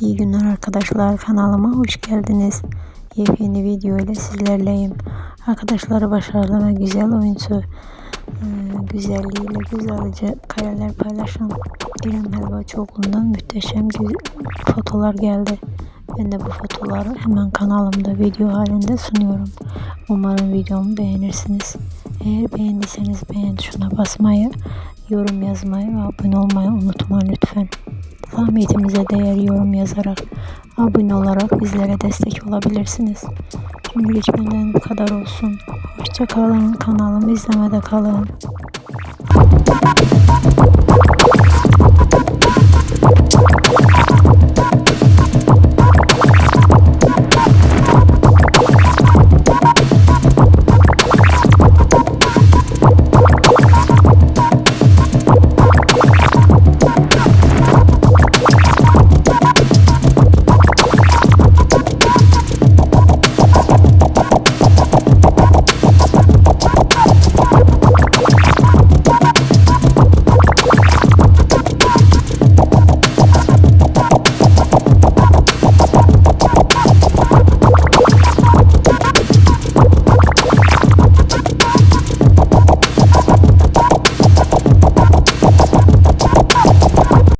İyi günler arkadaşlar kanalıma hoş geldiniz. Yepyeni video ile sizlerleyim. Arkadaşlar başarılı ve güzel oyuncu e, güzelliğiyle güzelce kareler paylaşan İrem Helvacıoğlu'ndan muhteşem fotolar geldi. Ben de bu fotoları hemen kanalımda video halinde sunuyorum. Umarım videomu beğenirsiniz. Eğer beğendiyseniz beğen tuşuna basmayı, yorum yazmayı ve abone olmayı unutma lütfen. Zahmetimize değer yorum yazarak, abone olarak bizlere destek olabilirsiniz. Şimdilik benden bu kadar olsun. Hoşça kalın, kanalımı izlemede kalın.